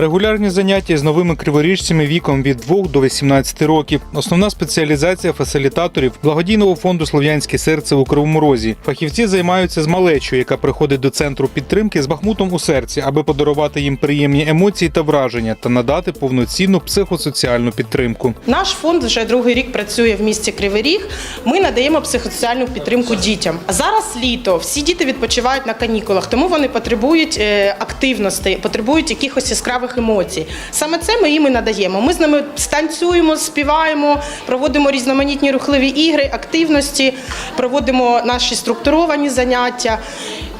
Регулярні заняття з новими криворіжцями віком від 2 до 18 років. Основна спеціалізація фасилітаторів благодійного фонду Слов'янське серце у Кривому Розі. Фахівці займаються з малечою, яка приходить до центру підтримки з бахмутом у серці, аби подарувати їм приємні емоції та враження та надати повноцінну психосоціальну підтримку. Наш фонд вже другий рік працює в місті Кривий Ріг. Ми надаємо психосоціальну підтримку дітям. Зараз літо, всі діти відпочивають на канікулах, тому вони потребують е, активності, потребують якихось яскравих емоцій. Саме це ми їм і надаємо. Ми з ними станцюємо, співаємо, проводимо різноманітні рухливі ігри, активності, проводимо наші структуровані заняття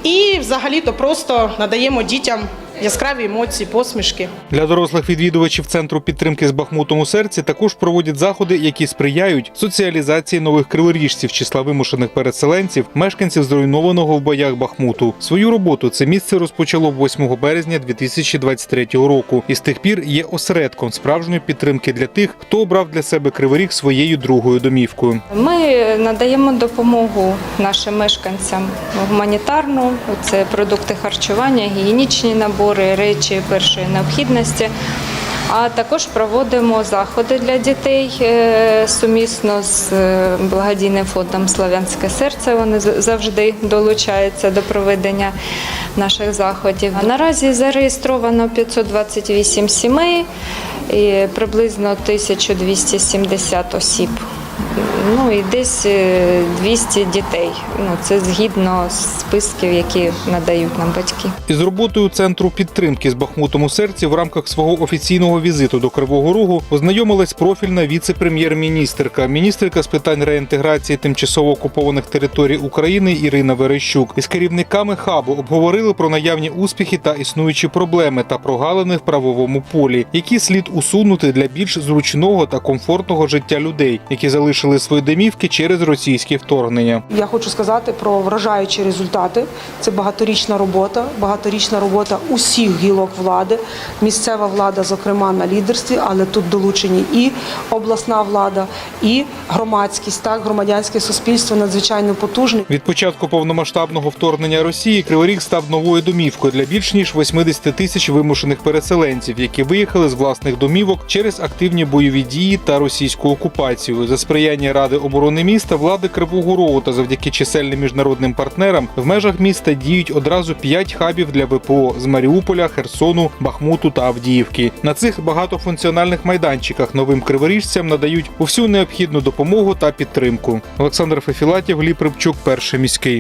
і взагалі-то просто надаємо дітям яскраві емоції, посмішки. Для дорослих відвідувачів центру підтримки з Бахмутом у серці також проводять заходи, які сприяють соціалізації нових криворіжців, числа вимушених переселенців, мешканців зруйнованого в боях Бахмуту. Свою роботу це місце розпочало 8 березня 2023 року, і з тих пір є осередком справжньої підтримки для тих, хто обрав для себе кривий ріг своєю другою домівкою. Ми надаємо допомогу нашим мешканцям гуманітарну, це продукти харчування, гігієнічні набори, речі першої необхідності. А також проводимо заходи для дітей е, сумісно з е, благодійним фондом Славянське серце. Вони завжди долучаються до проведення наших заходів. Наразі зареєстровано 528 сімей і приблизно 1270 осіб. Ну і десь е, 200 дітей. Ну це згідно з списків, які надають нам батьки. Із роботою центру підтримки з Бахмутом у серці в рамках свого офіційного візиту до Кривого Рогу ознайомилась профільна віце-прем'єр-міністерка, міністерка з питань реінтеграції тимчасово окупованих територій України Ірина Верещук. Із керівниками хабу обговорили про наявні успіхи та існуючі проблеми та прогалини в правовому полі, які слід усунути для більш зручного та комфортного життя людей, які залишили свої домівки через російське вторгнення. Я хочу сказати про вражаючі результати. Це багаторічна робота, багаторічна робота усіх гілок влади, місцева влада, зокрема на лідерстві, але тут долучені і обласна влада, і громадськість, так громадянське суспільство надзвичайно потужне. Від початку повномасштабного вторгнення Росії Кривий Ріг став новою домівкою для більш ніж 80 тисяч вимушених переселенців, які виїхали з власних домівок через активні бойові дії та російську окупацію. За сприяння Ради оборони міста, влади Кривого Рогу та завдяки чисельним міжнародним партнерам в межах міста діють одразу п'ять хабів для ВПО з Маріуполя, Херсону, Бахмуту та Авдіївки. На цих багатофункціональних майданчиках новим криворіжцям надають усю необхідну допомогу та підтримку. Олександр Фефілатів, Лі Рибчук, перший міський.